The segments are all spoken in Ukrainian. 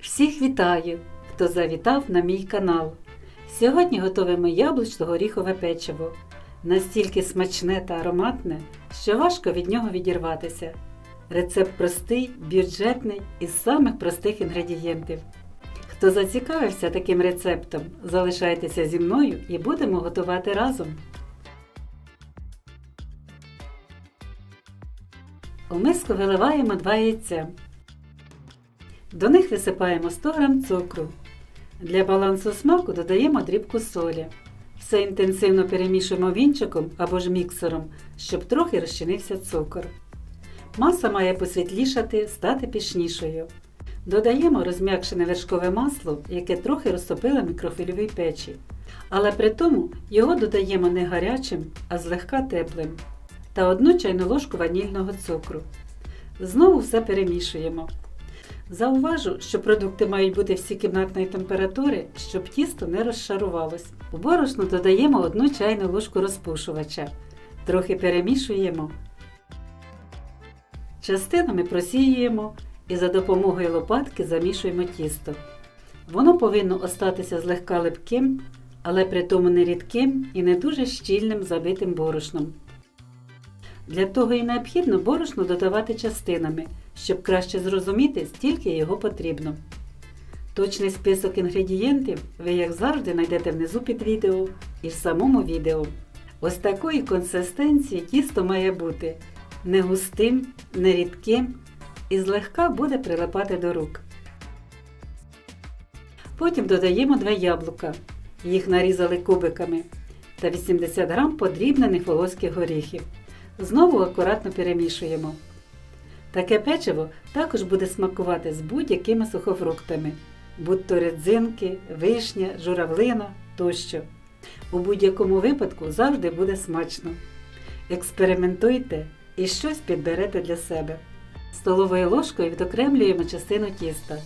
Всіх вітаю, хто завітав на мій канал. Сьогодні готуємо яблучно-горіхове печиво. Настільки смачне та ароматне, що важко від нього відірватися. Рецепт простий, бюджетний із самих простих інгредієнтів. Хто зацікавився таким рецептом, залишайтеся зі мною і будемо готувати разом. У миску виливаємо 2 яйця. До них висипаємо 100 г цукру. Для балансу смаку додаємо дрібку солі. Все інтенсивно перемішуємо вінчиком або ж міксером, щоб трохи розчинився цукор. Маса має посвітлішати, стати пішнішою. Додаємо розм'якшене вершкове масло, яке трохи розтопило мікрофільовій печі. Але при тому його додаємо не гарячим, а злегка теплим. Та одну чайну ложку ванільного цукру. Знову все перемішуємо. Зауважу, що продукти мають бути всі кімнатної температури, щоб тісто не розшарувалось. У борошно додаємо одну чайну ложку розпушувача. Трохи перемішуємо. Частинами просіюємо і за допомогою лопатки замішуємо тісто. Воно повинно остатися злегка липким, але при тому не рідким і не дуже щільним забитим борошном. Для того і необхідно борошно додавати частинами, щоб краще зрозуміти, стільки його потрібно. Точний список інгредієнтів ви, як завжди, знайдете внизу під відео і в самому відео. Ось такої консистенції тісто має бути не густим, не рідким і злегка буде прилипати до рук. Потім додаємо 2 яблука. Їх нарізали кубиками та 80 г подрібнених волоських горіхів. Знову акуратно перемішуємо. Таке печиво також буде смакувати з будь-якими сухофруктами, будь-то родзинки, вишня, журавлина тощо. У будь-якому випадку завжди буде смачно. Експериментуйте і щось підберете для себе. Столовою ложкою відокремлюємо частину тіста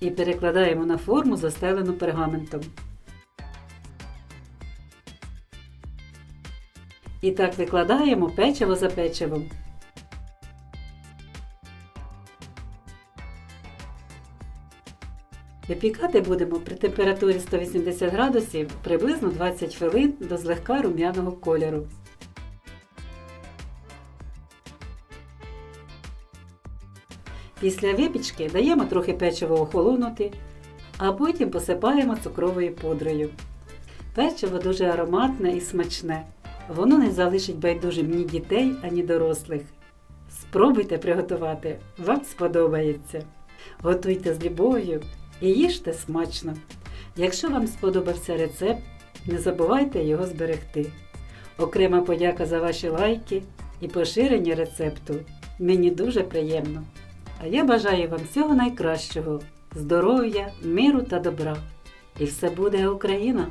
і перекладаємо на форму, застелену пергаментом. І так викладаємо печиво за печивом. Випікати будемо при температурі 180 градусів приблизно 20 хвилин до злегка рум'яного кольору. Після випічки даємо трохи печиво охолонути, а потім посипаємо цукровою пудрою. Печиво дуже ароматне і смачне. Воно не залишить байдужим ні дітей, ані дорослих. Спробуйте приготувати, вам сподобається. Готуйте з любов'ю і їжте смачно. Якщо вам сподобався рецепт, не забувайте його зберегти. Окрема подяка за ваші лайки і поширення рецепту. Мені дуже приємно. А я бажаю вам всього найкращого, здоров'я, миру та добра. І все буде Україна!